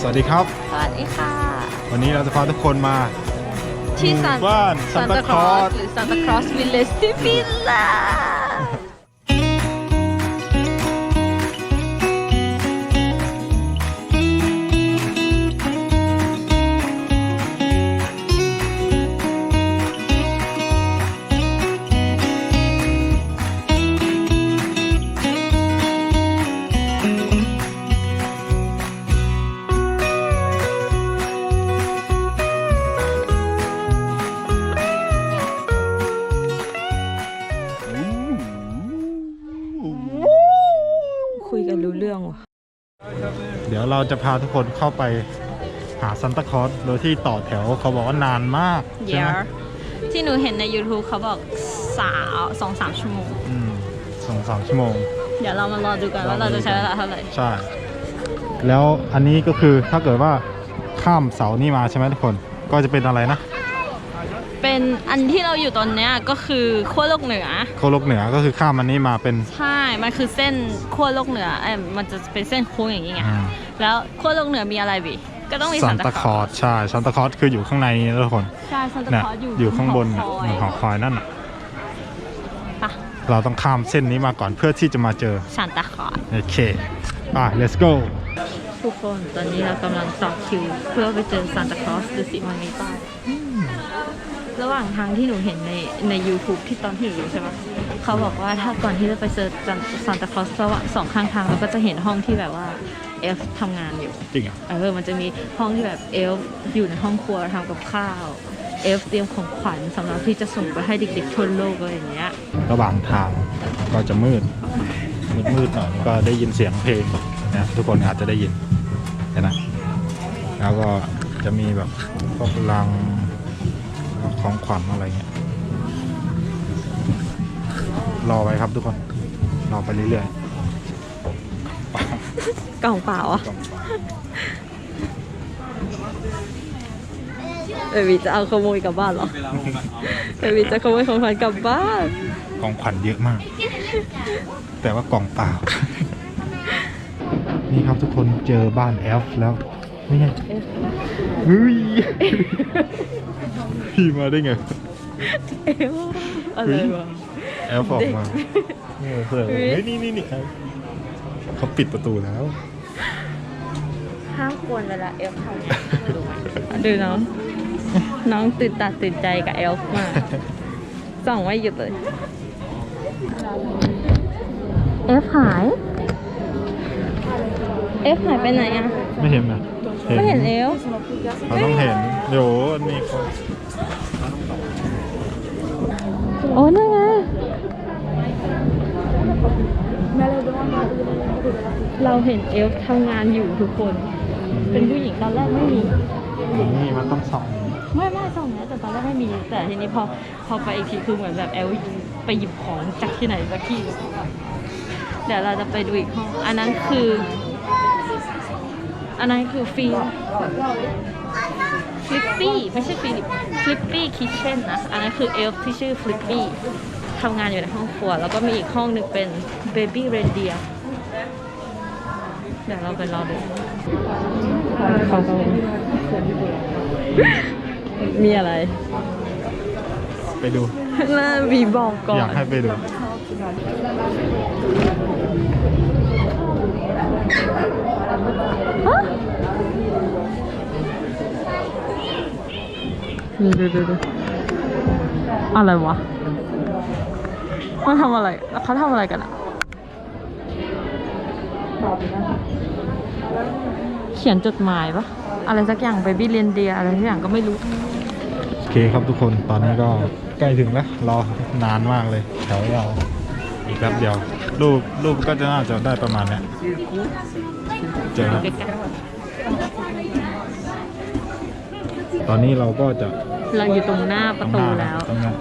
สวัสดีครับ สวัสดีค่ะ วันนี้เราจะพาทุกคนมา ที่หซามู่นบ้านซันตาคลอสหรือซานตาคลอสวิลเลจที่ฟินแลน รู้เรื่องว่ะ เดี๋ยวเราจะพาทุกคนเข้าไปหาซันตาคลอสโดยที่ต่อแถวเขาบอกว่านานมากใช่เดี๋ไหยมวที่หนูเห็นใน YouTube เขาบอกสาวสองสามชั่วโมง อืมสองสามชั่วโมง เดี๋ยวเรามารอดูกันว่าเราจะใช้เวลาเท่าไหร่ ใช่ แล้วอันนี้ก็คือถ้าเกิดว่าข้ามเสานี่มาใช่ไหมทุกคน ก็จะเป็นอะไรนะ เป็นอันที่เราอยู่ตอนเนี้ยก็คือขั้วโลกเหนือ โคโลกเหนือก็คือข้ามอันนี้มาเป็นใช่ มันคือเส้นขั้วโลกเหนือเอ้ยมันจะเป็นเส้นโค้งอย่างนี้ไง อ่าแล้วขั้วโลกเหนือมีอะไรบีก็ต้องมีซัซันนตาตาคคลลออสสใช่ซันตาคลอสคืออยู่ข้างในนี้นะทุกคนใช่ซันตาเนี่ยคลอสอยู่อยู่ข้างบนน่ะหอคในอยหอคอยนั่นน่ะปะเราต้องข้ามเส้นนี้มาก่อนเพื่อที่จะมาเจอซันตาคลอสโอเคอะ let's go ทุกคนตอนนี้เรากำลังต่อคิว เพื่อไปเจอซานตาคลอสหรือสิมันมีป้าย ระหว่างทางที่หนูเห็นในใน YouTube ที่ตอนที่หนูอยู่ใช่ปะเขาบอกว่าถ้าก่อนที่จะไปเจอซานตาคลอสระหว่างสองข้างทางเราก็จะเห็นห้องที่แบบว่าเอฟทำงานอยู่ จริงอะเออมันจะมีห้องที่แบบเอลฟ์อยู่ในห้องครัวทำกับข้าวเอลฟ์เตรียมของขวัญสำหรับที่จะส่งไปให้เด็กๆทั่วโลกอะไรอย่างเงี้ย ระหว่างทางก็จะมืด มืดมืดๆหน่อยก็ได้ยินเสียงเพลงนะทุกคนอาจจะได้ยินเห็นไหมแล้วก็จะมีแบบพวกลัง ของขวัญอะไรเงี้ยรอไว้ครับทุกคนรอไปเรื่อยกล่องเปล่าอะๆกล่องเปล่าเอวีจะเอาขโมยกลับบ้านเหรอเอวีจะขโมยของขวัญกลับบ้านกล่องขวัญเยอะมาก แต่ว่ากล่องเปล่า นี่ครับทุกคนเจอบ้านแอลฟ์แล้วนี่ไงเฮ้ย พี่มาได้ไงเอวอะไรวะแอลฟ์ออกมาโอ้โหเฮ้ยนี่นี่นี่แอลฟ์เขาปิดประตูแล้ว ห้ามควรเวลาเอลทำดูน้อง น้องตื่นตาตื่นใจกับเอลฟ์มากส่องไม่หยุดเลย เอฟหาย เอฟหายไปไหนอะ ไม่เห็นนะไม่เห็นเอลเราต้องเห็นเดี๋ยวอันนี้เขา โอ้นั่นไงเราเห็นเอลฟ์ทำงานอยู่ทุกคน เป็นผู้หญิงตอนแรกไม่มี นี่มันต้องส่องไม่ไม่ส่งนะแต่ตอนแรกไม่มี แต่ทีนี้พอพอไปอีกทีคือเหมือนแบบเอลไปหยิบของจากที่ไหนสักที่ เดี๋ยวเราจะไปดูอีกห้อง อันนั้นคือ อันนั้นคือฟี ฟลิปปี้ไม่ใช่ฟิลิปฟลิปปี้คิทเช่นนะ อันนั้นคือเอลฟ์ที่ชื่อฟลิปปี้ทำงานอยู่ในห้องครัว แล้วก็มีอีกห้องหนึ่งเป็นเบบี้เรนเดียเดี๋ยวเราไปรอดูเขาก็มีอะไร ไปดูน่าวีบอกก่ออยากนให้ไปดู ดูดูดูดูอะไรวะมันทำอะไรเขาทำอะไรกันอะเขียนจดหมายปะอะไรสักอย่างไปบี้เรียนเดียอะไรสักอย่างก็ไม่รู้ โอเคครับทุกคนตอนนี้ก็ใกล้ถึงแล้วรอนานมากเลยแถวยาวอีกแป๊บเดียวรูปรูปก็จะน่าจะได้ประมาณเนี้ยเจอแล้วตอนนี้เราก็จะ เราอยู่ตรงหน้าประตูแล้วตรงหน้า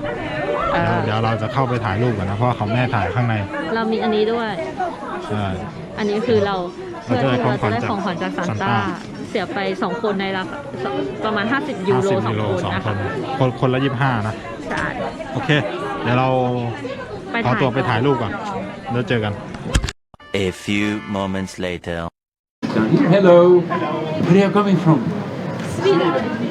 เออเดี๋ยวเราจะเข้าไปถ่ายรูปกันนะเพราะว่าเขาแม่ถ่ายข้างในเรามีอันนี้ด้วย ใช่ อันนี้คือเราเพื่อที่เราจะได้เราจะได้ขขอองงขขวัวัญญจากจากซานซานต้าต้า เสียไป 2 คนในราคาประมาณ 50 ยูโร50สอยูงโรคนสองนะคคะนคนคนละยี่ห้านะ ใช่ โอเค เดี๋ยวเราไปขอถ่ายตัวไปถ่ายรูปก่อนแล้วเจอกัน A few moments later. Hello. Where are you coming from? Sweden we live in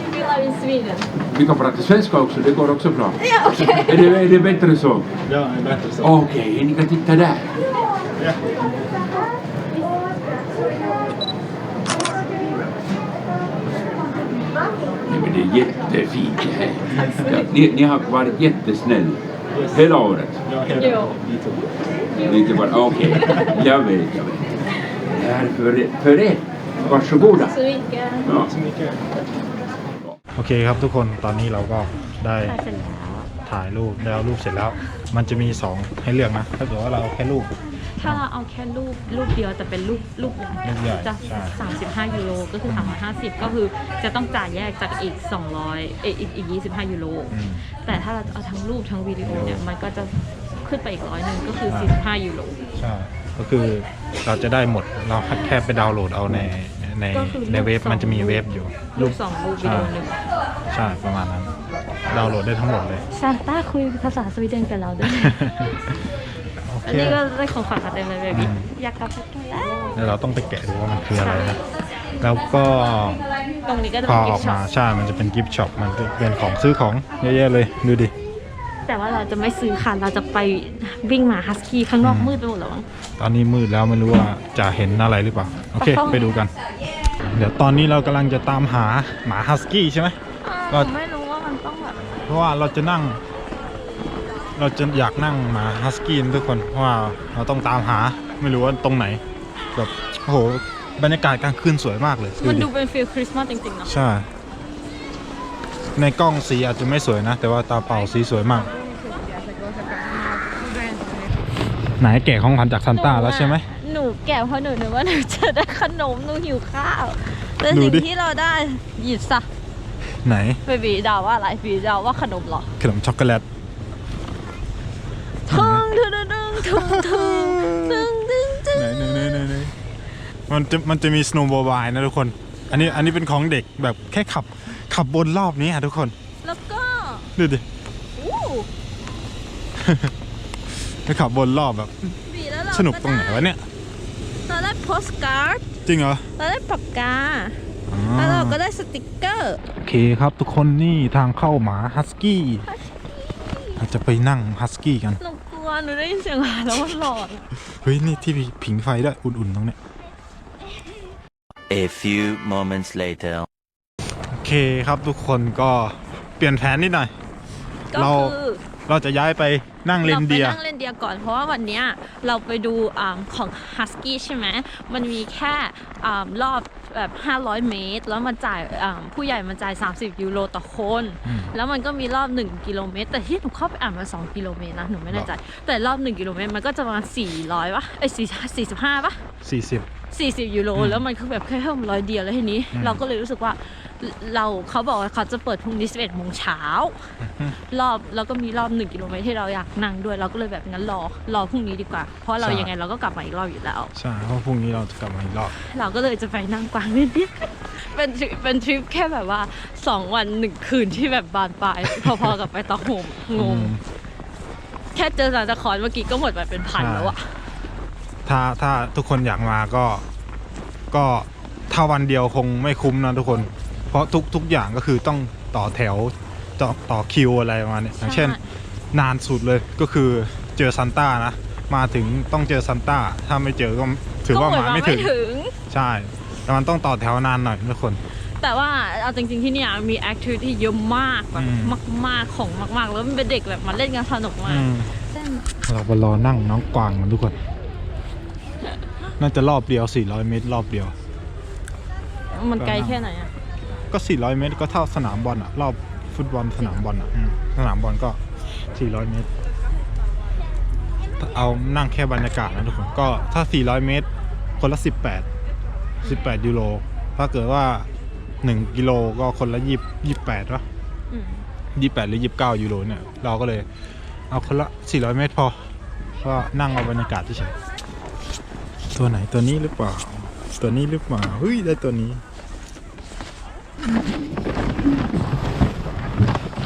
Sweden Vi kan prata svenska också, det går också bra. ja okej Är det, är det bättre så? Ja, bättre så. Okej, ni kan titta där. Nej, men det är jättefint det här. Ja, ni, ni har varit jättesnäll hela året. jo Inte bara, okej, jag vet, jag vet. Det här är för, för er. Varsågoda. så mycket Ja. โอเคครับทุกคนตอนนี้เราก็ได้ถ่ายเสร็จแล้วถ่ายรูปได้เอารูปเสร็จแล้ว มันจะมีสองให้เลือกนะถ้าเกิดว่าเราเอาแค่รูป ถ้าเราเอาแค่รูปรูปเดียวแต่เป็นรูปรูปใหญ่รูปใหญ่จะใช่35ยูโรก็คือ350ก็คือจะต้องจ่ายแยกจากอีก200เอยอีกอีก25ยูโร อืม แต่ถ้าเราเอาทั้งรูปทั้งวิดีโอเนี่ย มันก็จะขึ้นไปอีกร้อยหนึ่งก็คือ 45 ยูโร ใช่ ก็คือเราจะได้หมด เราแค่ไปดาวน์โหลดเอาในใน ก็คือในเว็บรูปสองมันจะมีเว็บอยู่รูปสองรูปวิดีโอหนึ่งใช่ประมาณนั้นดาวน์โหลดได้ทั้งหมดเลย ซานต้าคุยภาษาสวีเดนกับเราด้วย โออัเคนนี้ก็ได้ของขวัญมาเต็มเลยเบบี้อืมอยากกลับไปกันแล้วเดี๋ยวเราต้องไปแกะดูว่ามันคืออะไรนะแล้วก็ตรงนี้ก็จะพอเป็นกิอฟอกต์ช็อมาปใช่มันจะเป็นกิฟต์ช็อปมันจะเป็นของซื้อของเยอะแยะเลยดูดิแต่ว่า เราจะไม่ซื้อค่ะ เราจะไปวิ่งหมาฮัสกี้ข้างนอกอืมมืดไปหมดแล้วมั้งตอนนี้มืดแล้วไม่รู้ว่าจะเห็นอะไรหรือเปล่า โอเคไปเข้าไปดูกัน เดี๋ยวตอนนี้เรากำลังจะตามหาหมาฮัสกี้ใช่ไหมก็ไม่รู้ว่ามันต้องแบบเพราะว่าเราจะนั่ง เราจะอยากนั่งหมาฮัสกี้ทุกคนเพราะว่าเราต้องตามหาไม่รู้ว่าตรงไหนแบบโอ้โหบรรยากาศกลางคืนสวยมากเลยมันดิดูเป็นฟิลคริสต์มาสจริงๆเนาะใช่ในกล้องสีอาจจะไม่สวยนะ แต่ว่าตาเป่าสีสวยมาก ไหนแกะของขวัญจากซันต้าแล้วใช่ไหม หนูแก่เพราะหนูนึกว่าหนูจะได้ขนมหนูหิวข้าวแต่ดูสิ่งดิ ที่เราได้หยิบซะไหนเบบีเดาว่าอะไรบีเดาว่าขนมเหรอขนมช็อกโกแลตทึงทึงทึงทึงทึงทึงทึงทึงไหนไหนไหนไหนไหนมันจะมันจะมีสโนว์บอร์บายนะทุกคน อันนี้อันนี้เป็นของเด็กแบบแค่ขับขับบนรอบนี้อะทุกคนแล้วก็ดูดิอู้ ไปขับบนรอบแบบบีแล้วเราสนุกตรงไหนวะเนี่ยเราได้โพสการ์ดจริงเหรอเราได้ปากกาอ๋อแล้วเราก็ได้สติกเกอร์ โอเคครับทุกคนนี่ทางเข้าหมาฮัสกี้เราจะไปนั่งฮัสกี้กันหนูกลัวหนูได้ยินเสียงหมาแล้วมันหลอนเฮ้ยนี่ที่ผิงไฟด้วยอุ่นๆตรงเนี้ย A few moments later. โอเคครับทุกคนก็เปลี่ยนแผนนิดหน่อย ก็เราคือ เราจะย้ายไปนั่งเลนเดียราไปนั่งเรนเดียร์ก่อนเพราะว่าวันเนี้ยเราไปดูอ่าของ Husky ใช่ไหมมันมีแค่อ่ารอบแบบ500 เมตร แล้วมันจ่ายอ่าผู้ใหญ่มันจ่าย 30 ยูโรต่อคนอืมแล้วมันก็มีรอบ 1 กิโลเมตร แต่ที่หนูเข้าไปอ่านมา 2 กิโลเมตรนะหนูไม่แน่ใจ แต่รอบ 1 กิโลเมตรมันก็จะประมาณ 400ปะเอ้ย4 45ปะ40 40 ยูโรแล้วมันคือแบบแค่เพิ่มร้อยเดียวแล้วทีนี้อืมเราก็เลยรู้สึกว่า เราเขาบอกว่าเขาจะเปิดพรุ่งนี้11โมงเช้า รอบแล้วก็มีรอบ1กิโลเมตรที่เราอยากนั่งด้วยเราก็เลยแบบงั้นรอรอพรุ่งนี้ดีกว่า เพราะเราใช่ ยังไงเราก็กลับมาอีกรอบอยู่แล้ว ใช่เพราะพรุ่งนี้เราจะกลับมาอีกรอบ เราก็เลยจะไปนั่งกวางนิดเดียวเป็นทริปเป็นทริปแค่แบบว่า2วันหนึ่งคืนที่แบบบานปลาย พอๆกับไปตอกโฮมงง แค่เจอซานตาคลอนเมื่อกี้ก็หมดไปเป็นพันใช่แล้วอะถ้าถ้าทุกคนอยากมาก็ ก็ถ้าวันเดียวคงไม่คุ้มนะทุกคน เพราะทุกทุกอย่างก็คือต้องต่อแถวต่อต่อคิวอะไรประมาณเนี้ยอย่างเช่น นานสุดเลยก็คือเจอซันต้านะ มาถึงต้องเจอซันต้า ถ้าไม่เจอก็ถือว่าก็เหมามือนไม่ไม่ถึงถึง ใช่ แต่มันต้องต่อแถวนานหน่อยทุกคน แต่ว่าเอาจริงๆที่เนี่ยมีแอคทิวิตี้เยอะมากแบบอืมมากๆของมาก ๆ แล้วมันเป็นเด็กแบบมาเล่นกันสนุกมากอืมเต้นเราไปรอนั่งน้องกวางกันทุกคน น่าจะรอบเดียว400เมตรรอบเดียว มันไกลแค่ไหนอะ ก็ 400 เมตร ก็เท่าสนามบอลอะรอบฟุตบอลสนามบอลอะอืมสนามบอลก็ 400 เมตร เอานั่งแค่บรรยากาศนะทุกคน ก็ถ้า 400 เมตร คนละ 18 18 ยูโร ถ้าเกิดว่า 1 กิโลก็คนละ20 28วะอืม28 หรือ 29 ยูโรเนี่ย เราก็เลยเอาคนละ 400 เมตรพอ ก็นั่งเอาบรรยากาศเฉยๆตัวไหนตัวนี้หรือเปล่า ตัวนี้หรือเปล่าเฮ้ยได้ตัวนี้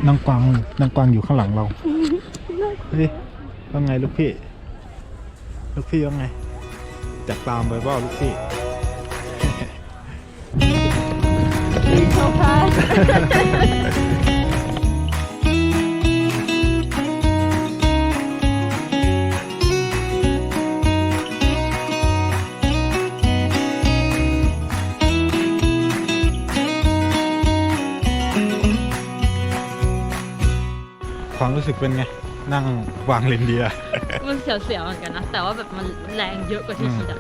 นางกวางนางกวางอยู่ข้างหลังเราเฮ้ยว่าไงลูกพี่ ลูกพี่ว่าไงจักตามไปเปล่าลูกพี่ค วามรู้สึกเป็นไง นั่งวางเลนเดียร์ มันเสียวๆเหมือนกันนะ แต่ว่าแบบมันแรงเยอะกว่าที่คิดอะ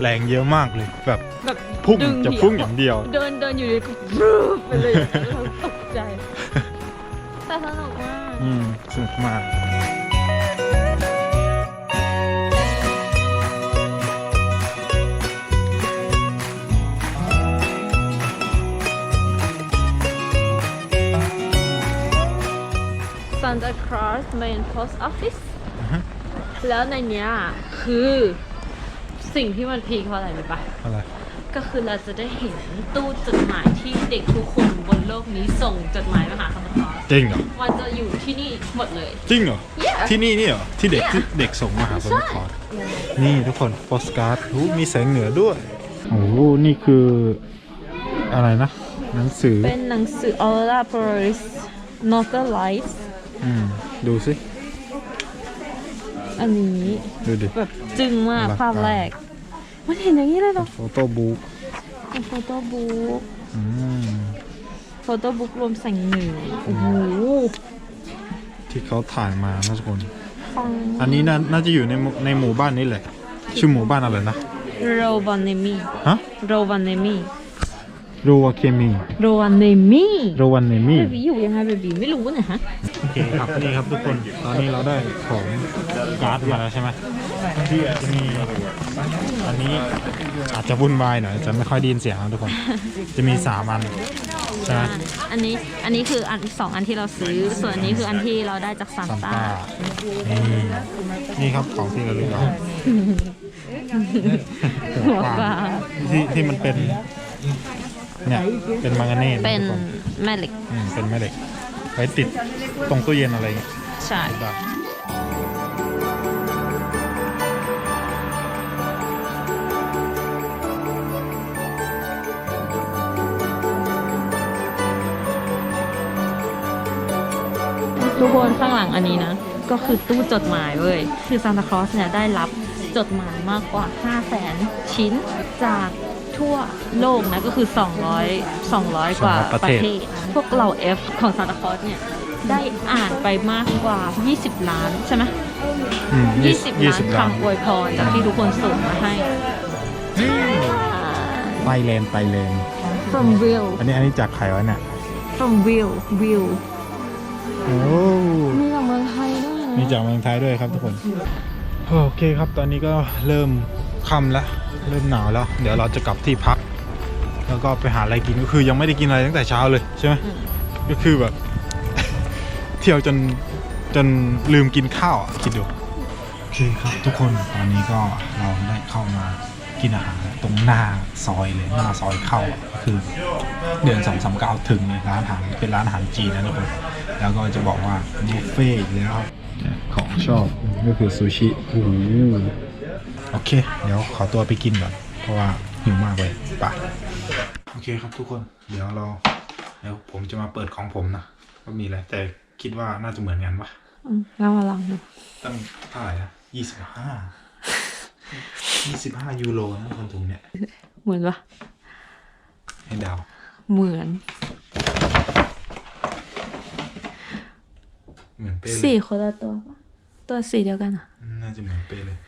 แรงเยอะมากเลยแบบแบบพุ่งดึจะพุ่งอย่างเดียว เดินเดินอยู่ดีก็บรูปไปเลยเราตกใจ แต่สนุกมาก อืมสนุกมาก ซันตาครอสเมนโพสต์ออฟฟิศอือฮะแล้วในเนี้ยคือสิ่งที่มันพีคเพราะอะไรรู้ปะอะไร ก็คือเราจะได้เห็นตู้จดหมายที่เด็กทุกคนบนโลกนี้ส่งจดหมายมาหาซันตาคลอสจริงเหรอ มันจะอยู่ที่นี่หมดเลย จริงเหรอ Yeah ที่นี่นี่เหรอ ที่เด็ก Yeah ที่เด็กส่งมาหาซันตาคลอสนี่ทุกคนโปสการ์ดหูมีแสงเหนือด้วย โอ้โห นี่คืออะไรนะ หนังสือ เป็นหนังสือ Aurora Borealis Northern Lights อืมดูสิ อันนี้ดูดิ แบบจึ้งมากอลังการภาพแรก มันเห็นอย่างนี้เลยเหรอโฟโต้บุ๊กเป็นโฟโต้บุ๊กอืมโฟโต้บุ๊กรวมแสงเหนือโอ้โหที่เขาถ่ายมานะทุกคน ฟังอันนี้น่าน่าจะอยู่ในหมู่ในหมู่บ้านนี้แหละ ชื่อหมู่บ้านอะไรนะ โรวันเนมีฮะ โรวันเนมีโรวาเคมี โรวันเนมีโรวันเนมีเบบีอยู่ยังไงเบบีไม่รู้เนี่ยฮะโอเคครับนี่ครับทุกคนตอนนี้เราได้ของการ์ดมาแล้วใช่ไหมที่จะมีอันนี้อาจจะวุ่นวายหน่อยจะไม่ค่อยไดยินเสียงนะทุกคน จะมีสามอันใช่ไหมอันนี้อันนี้คืออันสองอันที่เราซื้อ ส่วนอันนี้คืออันที่เราได้จากซานซันต้าต้านี่นี่ครับของที่เราเลือกเอาหัวปลาที่ที่มันเป็นเนี่ยเป็นมังกาเนสะเป็นทุกคนแม่เหล็ก อืมเป็นแม่เหล็ก ไว้ติดตรงตู้เย็นอะไรเงี้ยใช่ได้ทุกคนข้างหลังอันนี้นะ ก็คือตู้จดหมายเว้ย คือซานตาคลอสเนี่ยได้รับจดหมายมากกว่า 5 0 0แสนชิ้นจาก ทั่วโลกนะก็คือ 200 200 กว่า200ปประระเทเทศศพวกเรา F ของซานตาคลอสเนี่ย ได้อ่านไปมากกว่า 20 ล้านใช่ไหมอืม20ล้านคำอวยพรจากที่ทุกคนส่งมาให้อ่าไตเลนไตเลน from Will อันนี้อันนี้จากใครวะเนี่ย from Will Will โอ้มีจากเมืองไทยด้วยนะมีจากเมืองไทยด้วยครับทุกคน โอเคครับตอนนี้ก็เริ่มค่ำแล้ว เริ่มหนาวแล้ว เดี๋ยวเราจะกลับที่พัก แล้วก็ไปหาอะไรกินก็คือยังไม่ได้กินอะไรตั้งแต่เช้าเลยใช่ไหมอืมก็คือแบบ เที่ยวจนจนลืมกินข้าวอะคิดดูโอเคครับ ทุกคนตอนนี้ก็เราได้เข้ามากินอาหารตรงหน้าซอยเลยหน้าซอยเข้าอะก็คือ เดินสองสามก้าวถึงเลยร้านอาหารเป็นร้านอาหารจีนนะทุกคนแล้วก็จะบอกว่าบุฟเฟ่ต์อีกแล้วของชอบก็คือซูชิโอ้โห โอเค เดี๋ยวขอตัวไปกินก่อน เพราะว่าหิวมากเลยไปโอเคครับทุกคน เดี๋ยวเรา เดี๋ยวผมจะมาเปิดของผมนะว่ามีอะไร แต่คิดว่าน่าจะเหมือนกันปะอืมเรามาลองดูตั้งเท่าไหร่นะยี่สิบห้า ยี่สิบห้ายูโรนะคนถุงเนี่ย เหมือนปะให้เดาวเหมือน เหมือนเป๊ะเลสี่ยคนละตัวปะตัวสีเดียวกันอะน่าจะเหมือนเป๊ะเลย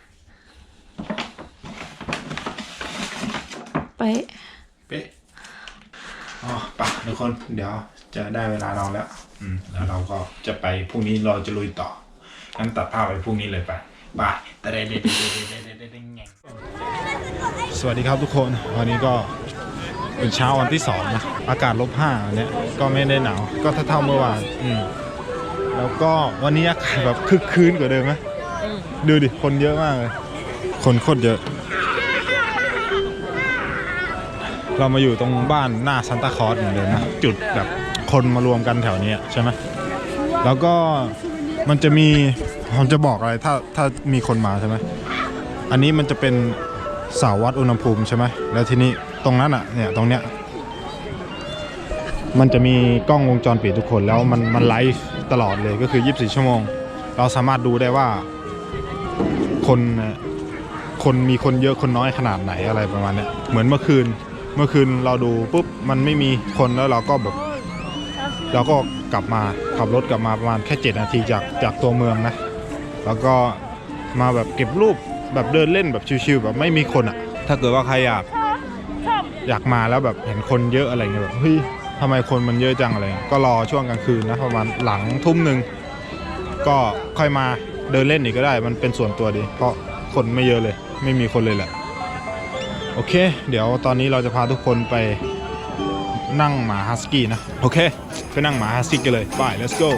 ไปเป๊ะอ๋อปะทุกคน เดี๋ยวจะได้เวลานอนแล้ว อืม แล้วเราก็จะไปพรุ่งนี้เราจะลุยต่องั้นตัดภาพไปพรุ่งนี้เลยไปไปแต่ได็ดเด็ดเด็ดเด็ดสวัสดีครับทุกคน วันนี้ก็เป็นเช้าวันที่สองนะอากาศลบห้าเนี่ยก็ไม่ได้หนาว ก็เท่าเท่าเมื่อวานอืมแล้วก็วันนี้อากาศแบบคึกคืนกว่าเดิมไหมดูดิคนเยอะมากเลย คนโคตรเยอะ เรามาอยู่ตรงบ้านหน้าซันตาคลอสเหมือนเดิมนะ จุดแบบคนมารวมกันแถวนี้ใช่ไหมแล้วก็มันจะมีผมจะบอกอะไรถ้าถ้ามีคนมาใช่ไหมอันนี้มันจะเป็นเสาวัดอุณหภูมิใช่ไหมแล้วทีนี้ตรงนั้นอะเนี่ยตรงเนี้ยมันจะมีกล้องวงจรปิดทุกคนแล้วมันมันไลฟ์ตลอดเลยก็คือ 24 ชั่วโมง เราสามารถดูได้ว่าคน คนมีคนเยอะคนน้อยขนาดไหนอะไรประมาณเนี้ยเหมือนเมื่อคืนเมื่อคืนเราดูปุ๊บมันไม่มีคนแล้วเราก็แบบเราก็กลับมาขับรถกลับมาประมาณแค่ 7 นาทีจากจากตัวเมืองนะ แล้วก็มาแบบเก็บรูปแบบเดินเล่นแบบชิวๆแบบไม่มีคนอะ่ะ ถ้าเกิดว่าใครอยากอยากมาแล้วแบบเห็นคนเยอะอะไรเงี้ยแบบเฮ้ยทำไมคนมันเยอะจังอะไรก็รอช่วงกลางคืนนะประมาณหลังทุ่มหนึ่งก็ค่อยมาเดินเล่นอีกก็ได้ มันเป็นส่วนตัวดี เพราะคนไม่เยอะเลย ไม่มีคนเลยแหละ โอเค เดี๋ยวตอนนี้เราจะพาทุกคนไปนั่งหมาฮัสกี้นะ โอเค ไปนั่งหมาฮัสกี้กันเลยไป let's go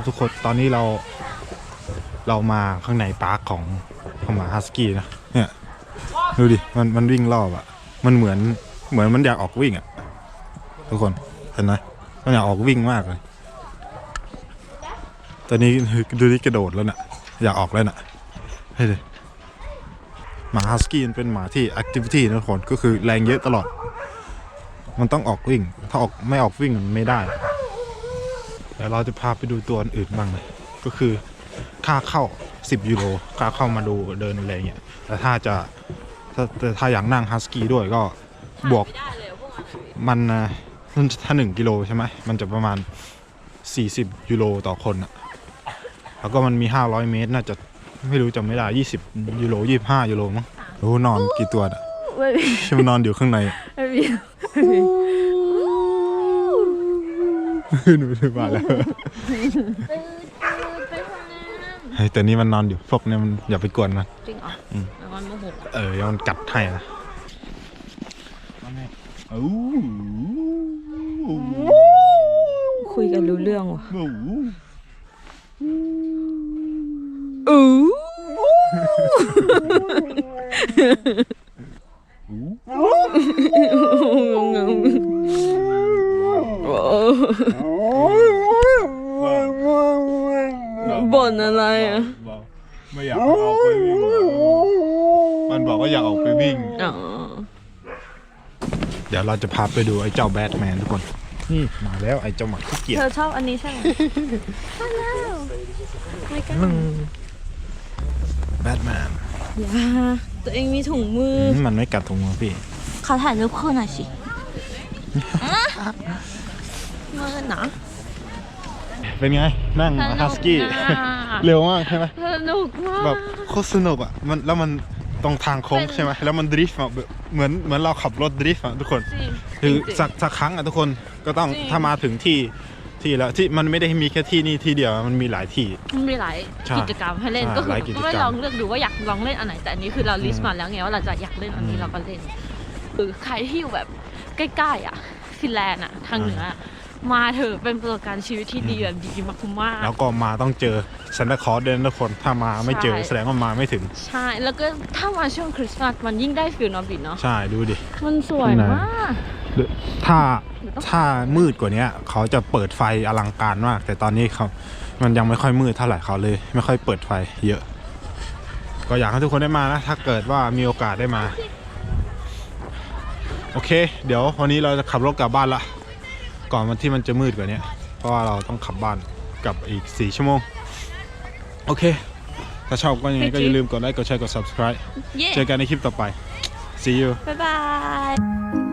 นี่ครับทุกคนตอนนี้เรา เรามาข้างในปาร์คของของหมาฮัสกี้นะเนี่ยดูดิมันมันวิ่งรอบอะมันเหมือนเหมือนมันอยากออกวิ่งอะทุกคนเห็นไหมมันอยากออกวิ่งมากเลย ตอนนี้ดูดิกระโดดแล้วน่ะ อยากออกแล้วน่ะเฮ้ดิหมาฮัสกี้เป็นหมาที่แอคทิวิตี้นะทุกคนก็คือแรงเยอะตลอด มันต้องออกวิ่ง ถ้าออกไม่ออกวิ่งมันไม่ได้ ดี๋ยวเราจะพาไปดูตัวอื่นบ้างนะก็คือค่าเข้า 10 ยูโรค่าเข้ามาดูเดินอะไรเงี้ยแต่ถ้าจะถ้าแต่ถ้าอยากนั่งฮัสกี้ด้วยก็บวกมันนะมันถ้า1กิโลใช่ไหมมันจะประมาณ 40 ยูโรต่อคนอะแล้วก็มันมี 500 เมตร น่าจะไม่รู้จำไม่ได้ 20 ยูโร 25 ยูโรมั้งรู้นอนกี่ตัวอะไม่มีใช่มันนอนอยู่ข้างใน อะไม่มีหนูจะมาแล้วเฮ้ยแต่นี่มันนอนอยู่พวกเนี้มันอย่าไปกวนมัน จริงเหรออืม แล้วมันโมโหเออเดี๋ยวมันกัดให้นะโอ้คุยกันรู้เรื่องว่ะโหอู้ บ่นอะไรอะ บอกไม่อยากออกไปวิ่งมันบอกว่าอยากออกไปวิ่ง อ๋อ เดี๋ยวเราจะพาไปดูไอ้เจ้าแบทแมนทุกคน นี่มาแล้วไอ้เจ้าหมาขี้เกียจเธอชอบอันนี้ใช่ไหมมาแล้วไม่กล้าแบทแมนอย่าตัวเองมีถุงมือ มันไม่กัดถุงมือพี่ ขอถ่ายรูปคู่หน่อยสิ มือหนาเป็นไง นั่งฮัสกี้ เร็วมากใช่ไหมสนุกมาก แบบโคตรสนุกอะ มันแล้วมันตรงทางโค้งเป็นใช่ไหมแล้วมันดริฟต์อะแบบเหมือนเหมือนเราขับรถดริฟต์อะทุกคนจริงคือจริงๆสักสักครั้งอะทุกคนก็ต้องจริงถ้ามาถึงที่ที่แล้วที่มันไม่ได้มีแค่ที่นี่ที่เดียวมันมีหลายที่มันมีหลายใช่กิจกรรมให้เล่นใช่ก็คือหลายกิจกรรมก็ไม่ลองเลือกดูว่าอยากลองเล่นอันไหนแต่อันนี้คือเราลิสต์มาแล้วไงว่าเราจะอยากเล่นอันนี้อืมเราก็เล่นคือใครที่อยู่แบบใกล้ๆอะฟินแลนด์อะทางเหนืออะ มาเถอะเป็นประสบการณ์ชีวิตที่ดีแบบดีมากๆแล้วก็มาต้องเจอซันตาคลอสเดินทุกคนถ้ามาไม่เจอใช่แสดงว่ามาไม่ถึง ใช่ แล้วก็ถ้ามาช่วงคริสต์มาสมันยิ่งได้ฟิลเนอบิดเนาะใช่ดูดิ มันสวยข้างในมากหรือถ้าถ้ามืดกว่านี้เขาจะเปิดไฟอลังการมาก แต่ตอนนี้เขามันยังไม่ค่อยมืดเท่าไหร่เขาเลย ไม่ค่อยเปิดไฟเยอะ ก็อยากให้ทุกคนได้มานะถ้าเกิดว่ามีโอกาสได้มา โอเค เดี๋ยววันนี้เราจะขับรถกลับบ้านละ ก่อนวันที่มันจะมืดกว่านี้เพราะว่าเราต้องขับบ้านกลับอีก 4 ชั่วโมง โอเค ถ้าชอบก็ยังไงก็อย่าลืมกดไลค์กดแชร์กด subscribe เย้เจอกันในคลิปต่อไป see you บ๊ายบาย